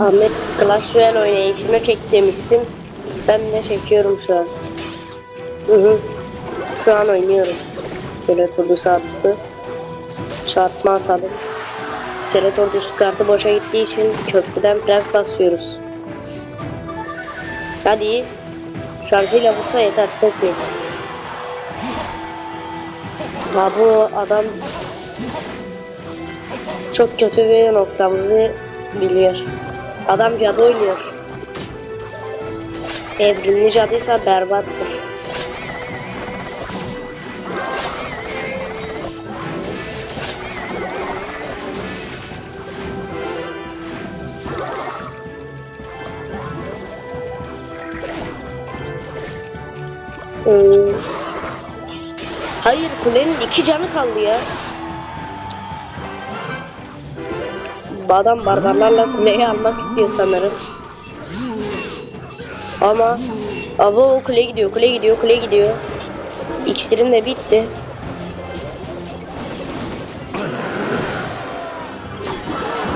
Ahmet Clash Royale oynayışını çek demişsin. Ben de çekiyorum şu an. Hı hı. Şu an oynuyorum. İskelet ordusu attı. Çarpma atalım. İskelet ordusu kartı boşa gittiği için köprüden prens basıyoruz. Hadi. Şarjıyla vursa yeter. Çok iyi. Ha bu adam çok kötü bir noktamızı biliyor. Adam cadı oynuyor. Evrimli cadıysa berbattır. Hayır kulenin iki canı kaldı ya. Bu adam barbarlarla kuleyi almak istiyor sanırım. Ama Abo o kule gidiyor, kule gidiyor, kule gidiyor. İksirim de bitti.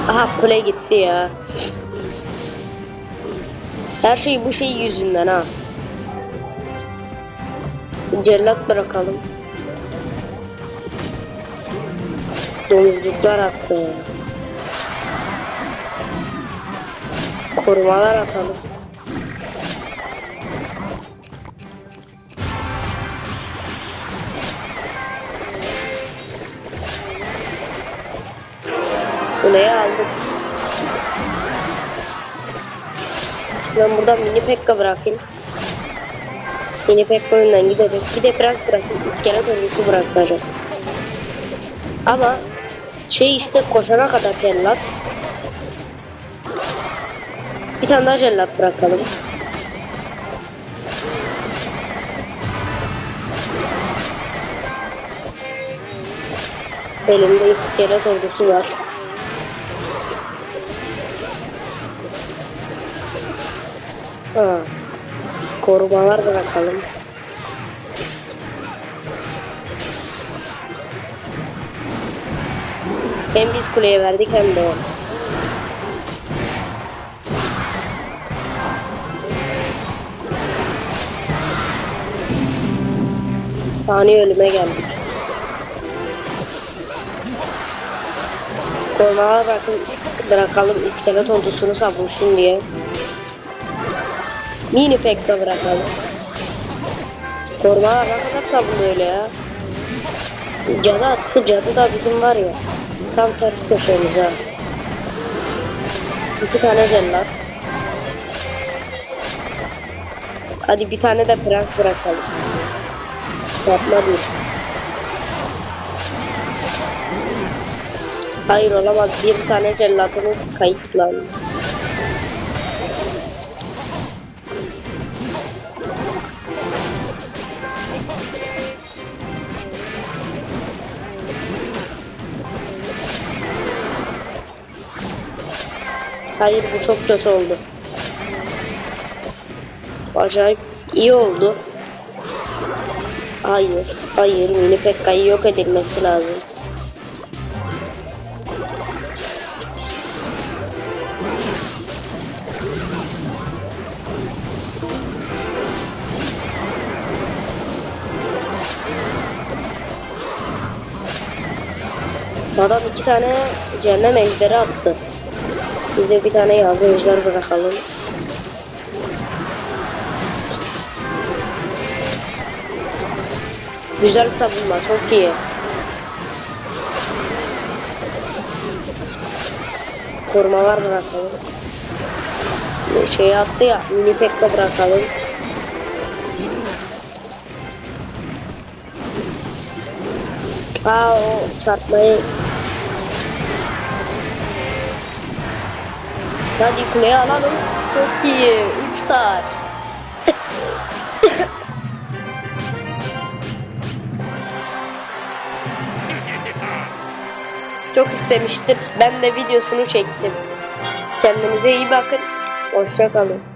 Aha kule gitti ya. Her şey bu şey yüzünden ha. Cellat bırakalım. Domuzcuklar attı. Korumalar atalım. Kuleyi aldım. Ben buradan mini pekka bırakayım. Mini pekka önden gidelim. Bir de prens bırakayım. İskelet örgüsü bırakacağım. Ama şey işte koşana kadar cellat. Bir tane daha cellat bırakalım. Elimde iskelet ordusu var. Ha. Korumalar bırakalım. Hem biz kuleye verdik hem de o. Ani ölüme geldik. Korumalar bırakın, bırakalım iskelet ordusunu savunsun diye. Mini pek de bırakalım. Korumalar ne kadar savundu öyle ya. Cadı attı, cadı da bizim var ya. Tam ters köşemize. İki tane cellat. Hadi bir tane de prens bırakalım. Değil. Hayır olamaz. Bir tane cellatımız kayıtlandı. Hayır bu çok kötü oldu. Acayip iyi oldu. Hayır, hayır mini Pekka'yı yok edilmesi lazım. Adam iki tane cehennem ejderi attı. Biz de bir tane yavru ejder bırakalım. Güzel savunma, çok iyi. Korumalar bırakalım. Şey attı ya, mini pekka bırakalım. Aa o çarpmayı Hadi kuleye alalım. Çok iyi. 3 saat. Çok istemiştim. Ben de videosunu çektim. Kendinize iyi bakın. Hoşça kalın.